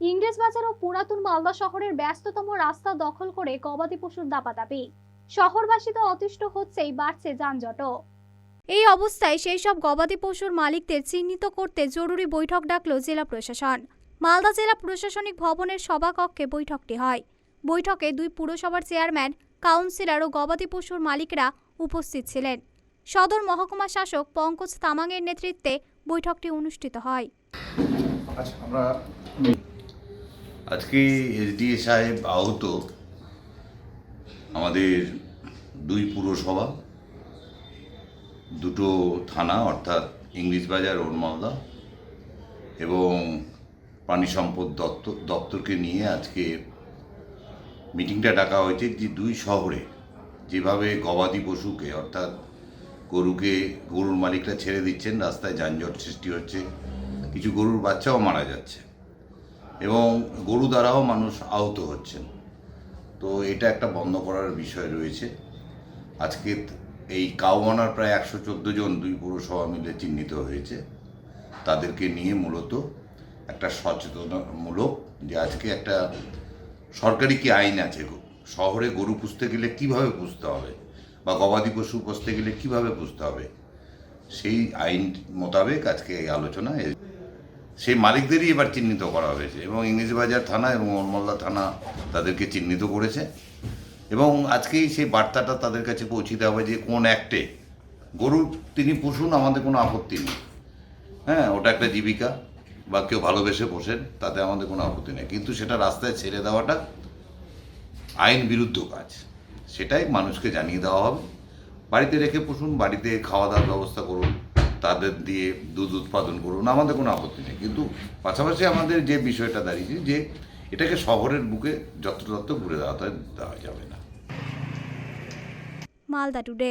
ইংরেজবাজার ও পুরাতন মালদা শহরের ব্যস্ততম রাস্তা দখল করে গবাদি পশুর দাপাদাপি। শহরবাসী তো অতিষ্ঠ হচ্ছেই বাড়ছে যানজটও। এই অবস্থায় সেই সব গবাদি পশুর মালিকদের চিহ্নিত করতে জরুরি বৈঠক ডাকল জেলা প্রশাসন। মালদা জেলা প্রশাসনিক ভবনের সভাকক্ষে বৈঠকটি হয়। বৈঠকে দুই পুরসভার চেয়ারম্যান, কাউন্সিলর ও গবাদি পশুর মালিকরা উপস্থিত ছিলেন। সদর মহকুমা শাসক পঙ্কজ তামাংয়ের নেতৃত্বে বৈঠকটি অনুষ্ঠিত হয়। আচ্ছা আজকে এসডিএ সাহেব আহত। আমাদের দুই পুরসভা, দুটো থানা, অর্থাৎ ইংলিশ বাজার ওরমালদা এবং প্রাণী সম্পদ দপ্তর দপ্তরকে নিয়ে আজকে মিটিংটা ডাকা হয়েছে যে দুই শহরে যেভাবে গবাদি পশুকে, অর্থাৎ গরুকে, গরুর মালিকরা ছেড়ে দিচ্ছেন, রাস্তায় যানজট সৃষ্টি হচ্ছে, কিছু গরুর বাচ্চাও মারা যাচ্ছে। এবং গরু দ্বারাও মানুষ আহত হচ্ছেন। তো এটা একটা বন্ধ করার বিষয় রয়েছে। আজকে এই কাউমানার প্রায় একশো চোদ্দ জন দুই পৌরসভা মিলে চিহ্নিত হয়েছে। তাদেরকে নিয়ে মূলত একটা সচেতনমূলক যে আজকে একটা সরকারি কি আইন আছে? শহরে গরু পুষতে গেলে কীভাবে পুষতে হবে? বা গবাদি পশু পুষতে গেলে কীভাবে পুষতে হবে? সেই আইন মোতাবেক আজকে এই আলোচনা সেই মালিকদেরই এবার চিহ্নিত করা হয়েছে এবং ইংরেজি বাজার থানা এবং ওরমল্লা থানা তাদেরকে চিহ্নিত করেছে এবং আজকেই সেই বার্তাটা তাদের কাছে পৌঁছে দেওয়া হবে যে কোন অ্যাক্টে। গরু, তিনি পুষুন, আমাদের কোনো আপত্তি নেই। হ্যাঁ ওটা একটা জীবিকা বা কেউ ভালোবেসে পোষেন, তাতে আমাদের কোনো আপত্তি নেই। কিন্তু সেটা রাস্তায় ছেড়ে দেওয়াটা আইন বিরুদ্ধ কাজ। সেটাই মানুষকে জানিয়ে দেওয়া হবে। বাড়িতে রেখে পুষুন, বাড়িতে খাওয়া দাওয়ার ব্যবস্থা করুন। তাদের দিয়ে দুধ উৎপাদন করুন, আমাদের কোনো আপত্তি নেই। কিন্তু পাশাপাশি আমাদের যে বিষয়টা দাঁড়িয়েছে যে এটাকে শহরের বুকে যত্রতত্র ঘুরে দেওয়া দেওয়া যাবে না। মালদা টুডে।